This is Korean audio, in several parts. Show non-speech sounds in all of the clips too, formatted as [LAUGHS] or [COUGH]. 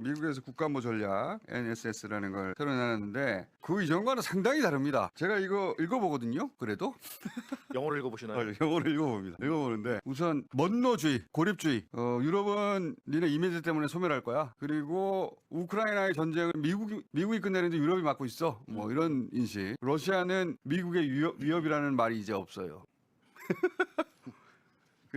미국에서 국가안보 전략 NSS라는 걸 새로 내놨는데 그 이전과는 상당히 다릅니다. 제가 이거 읽어보거든요. 그래도 [LAUGHS] 영어를 읽어보시나요? 어, 영어를 읽어봅니다. 읽어보는데 우선 먼노주의, 고립주의. 어, 유럽은 니네 이미지 때문에 소멸할 거야. 그리고 우크라이나의 전쟁은 미국이 미국이 끝내는데 유럽이 막고 있어. 뭐 이런 인식. 러시아는 미국의 위협, 위협이라는 말이 이제 없어요. [LAUGHS]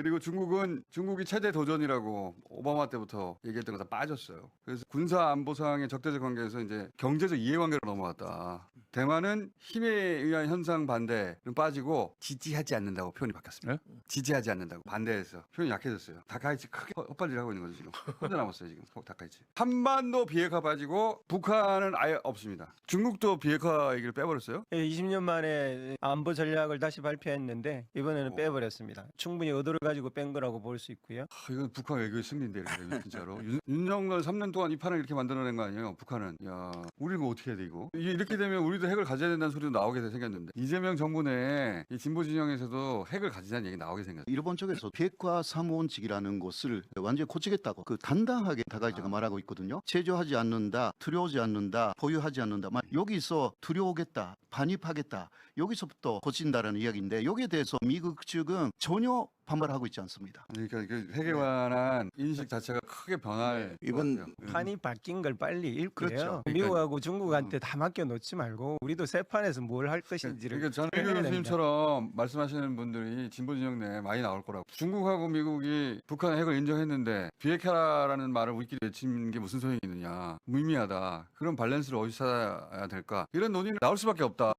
그리고 중국은 중국이 최대 도전이라고 오바마 때부터 얘기했던 거 다 빠졌어요. 그래서 군사 안보상의 적대적 관계에서 이제 경제적 이해관계로 넘어갔다. 대만은 힘에 의한 현상 반대는 빠지고 지지하지 않는다고 표현이 바뀌었습니다. 지지하지 않는다고 반대해서 표현이 약해졌어요. 다카이치 크게 헛- 헛발질 하고 있는 거죠 지금. [LAUGHS] 혼자 남았어요 지금 다카이치. 한반도 비핵화 빠지고 북한은 아예 없습니다. 중국도 비핵화 얘기를 빼버렸어요. 20년 예, 만에 안보 전략을 다시 발표했는데 이번에는 빼버렸습니다. 충분히 의도를 가지고 뺀 거라고 볼 수 있고요. 하, 이건 북한 외교의 승리인데 이렇게 진짜로 윤, 윤석열 3년 동안 이 판을 이렇게 만들어낸 거 아니에요 북한은 야 우리 이거 어떻게 해야 돼 이거 이게 이렇게 되면 우리 도 핵을 가져야 된다는 소리도 나오게 돼 생겼는데 이재명 정부 내에 이 진보 진영에서도 핵을 가지자는 얘기 나오게 생겼어요 일본 쪽에서 비핵화 사무원직이라는 것을 완전히 고치겠다고 그 단단하게 다가이즈가 말하고 있거든요. 제조하지 않는다, 두려워하지 않는다, 보유하지 않는다. 막 여기서 두려우겠다, 반입하겠다. 여기서부터 고친다라는 이야기인데 여기에 대해서 미국 측은 전혀 반발하고 있지 않습니다. 그러니까 그 핵에 관한 인식 자체가 크게 변할 이번 것 같아요. 판이 바뀐 걸 빨리 읽고요. 그렇죠. 미국하고 중국한테 다 맡겨 놓지 말고 우리도 새 판에서 뭘 할 것인지를 그러니까 저는 해야 일 됩니다. 교수님처럼 말씀하시는 분들이 진보 진영 내에 많이 나올 거라고. 중국하고 미국이 북한 핵을 인정했는데 비핵화라는 말을 우리끼리 외치는 게 무슨 소용이 있느냐. 무의미하다. 그런 밸런스를 어디서 찾아야 될까. 이런 논의는 나올 수밖에 없다.